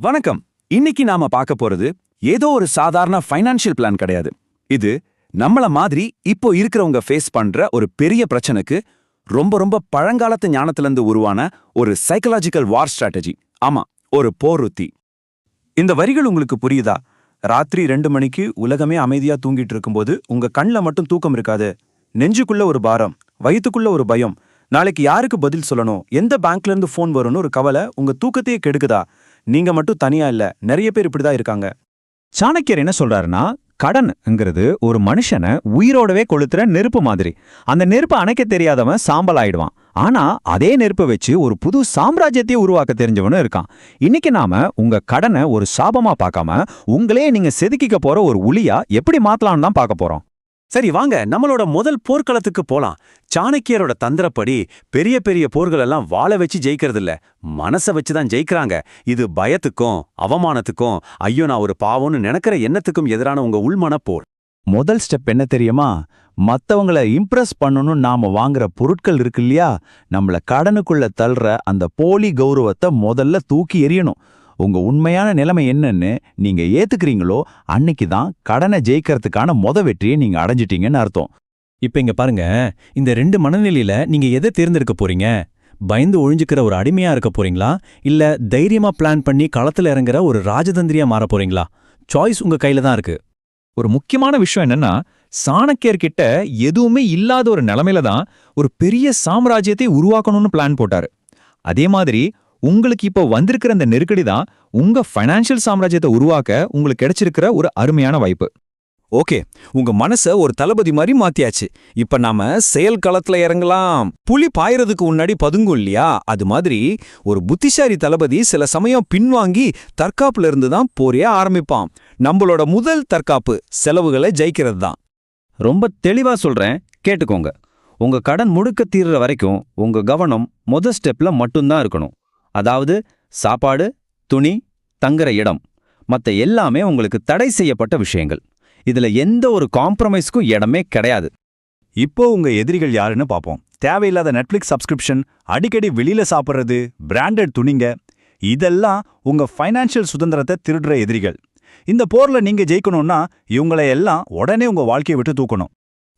வணக்கம். இன்னைக்கு நாம பார்க்க போறது ஏதோ ஒரு சாதாரண ஃபைனான்ஷியல் பிளான் கிடையாது. இது நம்மள மாதிரி இப்போ இருக்கிறவங்க ஃபேஸ் பண்ற ஒரு பெரிய பிரச்சனைக்கு ரொம்ப ரொம்ப பழங்காலத்து ஞானத்திலிருந்து உருவான ஒரு சைக்கலாஜிக்கல் வார் ஸ்ட்ராட்டஜி ஆமா ஒரு போருத்தி இந்த வரிகள் உங்களுக்கு புரியுதா? ராத்திரி ரெண்டு மணிக்கு உலகமே அமைதியா தூங்கிட்டு இருக்கும்போது உங்க கண்ணில் மட்டும் தூக்கம் இருக்காது. நெஞ்சுக்குள்ள ஒரு பாரம் வயித்துக்குள்ள ஒரு பயம். நாளைக்கு யாருக்கு பதில் சொல்லணும்? எந்த பேங்க்ல இருந்து ஃபோன் வரும்னு ஒரு கவலை உங்க தூக்கத்தையே கெடுக்குதா? நீங்க மட்டும் தனியா இல்ல நிறைய பேர் இப்படிதான் இருக்காங்க. சாணக்கியர் என்ன சொல்றாருன்னா கடன்ங்கிறது ஒரு மனுஷனை உயிரோடவே கொளுத்துற நெருப்பு மாதிரி. அந்த நெருப்பு அணைக்க தெரியாதவன் சாம்பல் ஆயிடுவான். ஆனா அதே நெருப்பை வச்சு ஒரு புது சாம்ராஜ்யத்தையே உருவாக்க தெரிஞ்சவனும் இருக்கான். இன்னைக்கு நாம உங்க கடனை ஒரு சாபமா பார்க்காம உங்களே நீங்க செதுக்கிக்க போற ஒரு உளியா எப்படி மாத்தலாம்னு தான் பார்க்க போறோம். சரி வாங்க. நம்மளோட முதல் போர்க்களத்துக்கு போலாம். சாணக்கியரோட தந்திரப்படி பெரிய பெரிய போர்கள் எல்லாம் வாழ வச்சு ஜெயிக்கிறது இல்ல மனச வச்சு தான் ஜெயிக்கிறாங்க. இது பயத்துக்கும் அவமானத்துக்கும் ஐயோ நான் ஒரு பாவம்னு நினைக்கிற எண்ணத்துக்கும் எதிரான உங்க உள்மன போர். முதல் ஸ்டெப் என்ன தெரியுமா? மத்தவங்கள இம்ப்ரெஸ் பண்ணணும்னு நாம வாங்குற பொருட்கள் இருக்கு இல்லையா? நம்மள கடனுக்குள்ள தள்ளுற அந்த போலி கௌரவத்தை முதல்ல தூக்கி எறியணும். உங்க உண்மையான நிலைமை என்னன்னு நீங்க ஏற்றுக்கிறீங்களோ அன்னைக்கு தான் கடனை ஜெயிக்கிறதுக்கான மொத வெற்றியை நீங்க அடைஞ்சிட்டீங்கன்னு அர்த்தம். இப்ப இங்க பாருங்க இந்த ரெண்டு மனநிலையில நீங்க எதை தேர்ந்தெடுக்க போறீங்க? பயந்து ஒழிஞ்சுக்கிற ஒரு அடிமையா இருக்க போறீங்களா? இல்ல தைரியமா பிளான் பண்ணி களத்துல இறங்குற ஒரு ராஜதந்திரியா மாற போறீங்களா? சாய்ஸ் உங்க கையில தான் இருக்கு. ஒரு முக்கியமான விஷயம் என்னன்னா சாணக்கியர்கிட்ட எதுவுமே இல்லாத ஒரு நிலமையில தான் ஒரு பெரிய சாம்ராஜ்யத்தை உருவாக்கணும்னு பிளான் போட்டாரு. அதே மாதிரி உங்களுக்கு இப்போ வந்திருக்கிற அந்த நெருக்கடி தான் உங்க ஃபைனான்ஷியல் சாம்ராஜ்யத்தை உருவாக்க உங்களுக்கு கிடைச்சிருக்கிற ஒரு அருமையான வாய்ப்பு. ஓகே உங்க மனச ஒரு தளபதி மாதிரி மாத்தியாச்சு. இப்ப நாம செயல் களத்துல இறங்கலாம். புலி பாயறதுக்கு முன்னாடி பதுங்கும் இல்லையா? அது மாதிரி ஒரு புத்திசாலி தளபதி சில சமயம் பின்வாங்கி தற்காப்புல இருந்து தான் போரே ஆரம்பிப்பான். நம்மளோட முதல் தற்காப்பு செலவுகளை ஜெயிக்கிறது தான். ரொம்ப தெளிவா சொல்றேன் கேட்டுக்கோங்க. உங்க கடன் முழுக்க தீர்ற வரைக்கும் உங்க கவனம் முத ஸ்டெப்ல மட்டும்தான் இருக்கணும். அதாவது சாப்பாடு துணி தங்குற இடம். மத்த எல்லாமே உங்களுக்கு தடை செய்யப்பட்ட விஷயங்கள். இதுல எந்த ஒரு காம்ப்ரமைஸ்க்கும் இடமே கிடையாது. இப்போ உங்க எதிரிகள் யாருன்னு பாப்போம். தேவையில்லாத நெட்ஃப்ளிக்ஸ் சப்ஸ்கிரிப்ஷன் அடிக்கடி வெளியில சாப்பிடுறது பிராண்டட் துணிங்க இதெல்லாம் உங்க ஃபைனான்ஷியல் சுதந்திரத்தை திருடுற எதிரிகள். இந்த போர்ல நீங்க ஜெயிக்கணும்னா இவங்களை எல்லாம் உடனே உங்க வாழ்க்கையை விட்டு தூக்கணும்.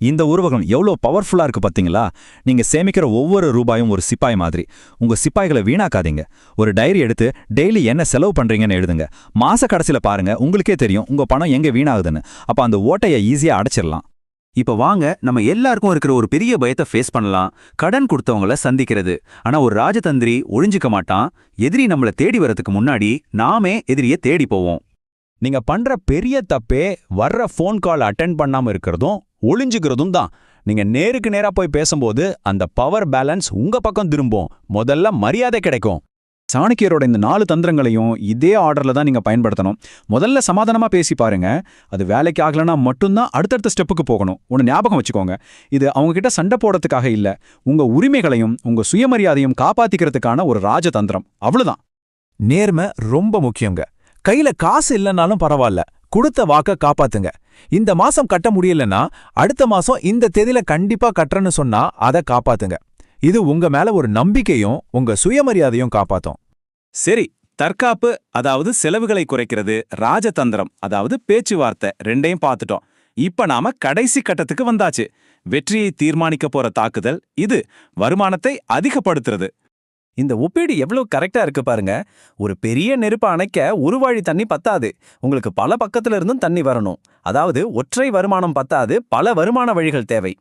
இந்த உருவகம் எவ்வளோ பவர்ஃபுல்லா இருக்கு பாத்தீங்களா? நீங்க சேமிக்கிற ஒவ்வொரு ரூபாயும் ஒரு சிப்பாய் மாதிரி. உங்க சிப்பாய்களை வீணாக்காதீங்க. ஒரு டைரி எடுத்து டெய்லி என்ன செலவு பண்றீங்கன்னு எழுதுங்க. மாத கடைசியில் பாருங்க உங்களுக்கே தெரியும் உங்க பணம் எங்க வீணாகுதுன்னு. அப்ப அந்த ஓட்டையை ஈஸியா அடைச்சிடலாம். இப்ப வாங்க நம்ம எல்லாருக்கும் இருக்கிற ஒரு பெரிய பயத்தை ஃபேஸ் பண்ணலாம். கடன் கொடுத்தவங்கள சந்திக்கிறது. ஆனா ஒரு ராஜதந்திரி ஒழிஞ்சுக்க மாட்டான். எதிரி நம்மள தேடி வரதுக்கு முன்னாடி நாமே எதிரிய தேடி போவோம். நீங்க பண்ற பெரிய தப்பே வர்ற ஃபோன் கால் அட்டென்ட் பண்ணாம இருக்கிறதும் ஒளிஞ்சுக்கிறதும் தான். நீங்க நேருக்கு நேரா போய் பேசும்போது அந்த பவர் பேலன்ஸ் உங்க பக்கம் திரும்பும். முதல்ல மரியாதை கிடைக்கும். சாணக்கியரோட இந்த நாலு தந்திரங்களையும் இதே ஆர்டர்ல தான் நீங்க பயன்படுத்தணும். முதல்ல சமாதானமா பேசி பாருங்க. அது வேலைக்கு ஆகலனா மட்டும்தான் அடுத்தடுத்த ஸ்டெப்புக்கு போகணும். ஒன்று ஞாபகம் வச்சுக்கோங்க. இது அவங்ககிட்ட சண்டை போடுறதுக்காக இல்ல. உங்க உரிமைகளையும் உங்க சுயமரியாதையும் காப்பாற்றிக்கிறதுக்கான ஒரு ராஜதந்திரம். அவ்வளோதான் நேர்மை ரொம்ப முக்கியங்க. கையில காசு இல்லைன்னாலும் பரவாயில்ல. கொடுத்த வாக்க காப்பாத்துங்க. இந்த மாசம் கட்ட முடியலன்னா அடுத்த மாசம் இந்த தேதியில கண்டிப்பா கட்டுறேன்னு சொன்னா அதை காப்பாத்துங்க. இது உங்க மேல ஒரு நம்பிக்கையும் உங்க சுயமரியாதையும் காப்பாத்தும். சரி தற்காப்பு அதாவது செலவுகளை குறைக்கிறது ராஜதந்திரம் அதாவது பேச்சுவார்த்தை ரெண்டையும் பார்த்துட்டோம். இப்ப நாம கடைசி கட்டத்துக்கு வந்தாச்சு. வெற்றியை தீர்மானிக்க போற தாக்குதல் இது வருமானத்தை அதிகப்படுத்துறது. இந்த ஒப்பீடு எவ்வளவு கரெக்டா இருக்கு பாருங்க. ஒரு பெரிய நெருப்பு அணைக்க ஒரு வாழி தண்ணி பத்தாது. உங்களுக்கு பல பக்கத்துல இருந்தும் தண்ணி வரணும். அதாவது ஒற்றை வருமானம் பத்தாது பல வருமான வழிகள் தேவை.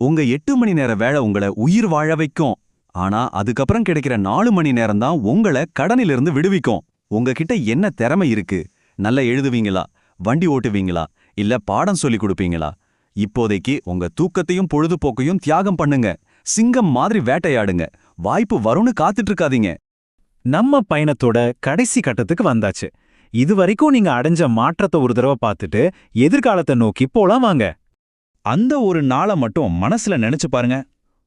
உங்க எட்டு மணி நேர வேலை உங்களை உயிர் வாழ வைக்கும். ஆனா அதுக்கப்புறம் கிடைக்கிற நாலு மணி நேரம் தான் உங்களை கடனிலிருந்து விடுவிக்கும். உங்ககிட்ட என்ன திறமை இருக்கு? நல்லா எழுதுவீங்களா? வண்டி ஓட்டுவீங்களா? இல்ல பாடம் சொல்லி கொடுப்பீங்களா? இப்போதைக்கு உங்க தூக்கத்தையும் பொழுதுபோக்கையும் தியாகம் பண்ணுங்க. சிங்கம் மாதிரி வேட்டையாடுங்க. வாய்ப்பு வரும்னு காத்துட்டு இருக்காதீங்க நம்ம பயணத்தோட கடைசி கட்டத்துக்கு வந்தாச்சு. இதுவரைக்கும் நீங்க அடைஞ்ச மாற்றத்தை ஒரு தடவை பார்த்துட்டு எதிர்காலத்தை நோக்கி போலாம் வாங்க. அந்த ஒரு நாளை மட்டும் மனசுல நினைச்சு பாருங்க.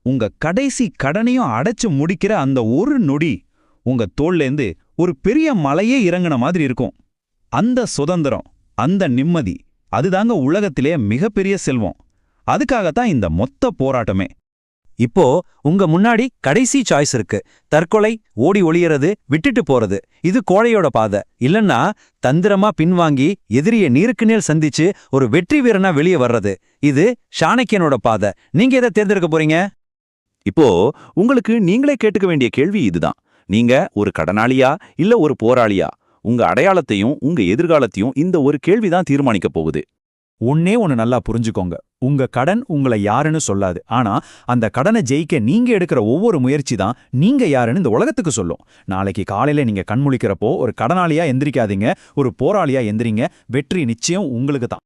உங்க கடைசி கடனையும் அடைச்சு முடிக்கிற அந்த ஒரு நொடி உங்க தோல்லேருந்து ஒரு பெரிய மலையே இறங்கின மாதிரி இருக்கும். அந்த சுதந்திரம் அந்த நிம்மதி அதுதாங்க உலகத்திலே மிகப்பெரிய செல்வம். அதுக்காகத்தான் இந்த மொத்த போராட்டமே. இப்போ உங்க முன்னாடி கடைசி சாய்ஸ் இருக்கு. தற்கொலை ஓடி ஒளியறது விட்டுட்டு போறது. இது கோழையோட பாதை. இல்லைன்னா தந்திரமா பின்வாங்கி எதிரிய நீருக்கு நேர் சந்திச்சு ஒரு வெற்றி வீரனா வெளியே வர்றது. இது சாணக்கியனோட பாதை. நீங்க எதை தேர்ந்தெடுக்க போறீங்க? இப்போ உங்களுக்கு நீங்களே கேட்டுக்க வேண்டிய கேள்வி இதுதான். நீங்க ஒரு கடனாளியா இல்ல ஒரு போராளியா? உங்க அடையாளத்தையும் உங்க எதிர்காலத்தையும் இந்த ஒரு கேள்விதான் தீர்மானிக்க போகுது. ஒன்னே ஒன்னு நல்லா புரிஞ்சுக்கோங்க. உங்க கடன் உங்களை யாருன்னு சொல்லாது. ஆனா அந்த கடனை ஜெயிக்க நீங்க எடுக்கிற ஒவ்வொரு முயற்சி தான் நீங்க யாருன்னு இந்த உலகத்துக்கு சொல்லும். நாளைக்கு காலையில நீங்க கண்முழிக்கிறப்போ ஒரு கடனாளியா எந்திரிக்காதீங்க ஒரு போராளியா எந்திரிங்க வெற்றி நிச்சயம் உங்களுக்கு தான்.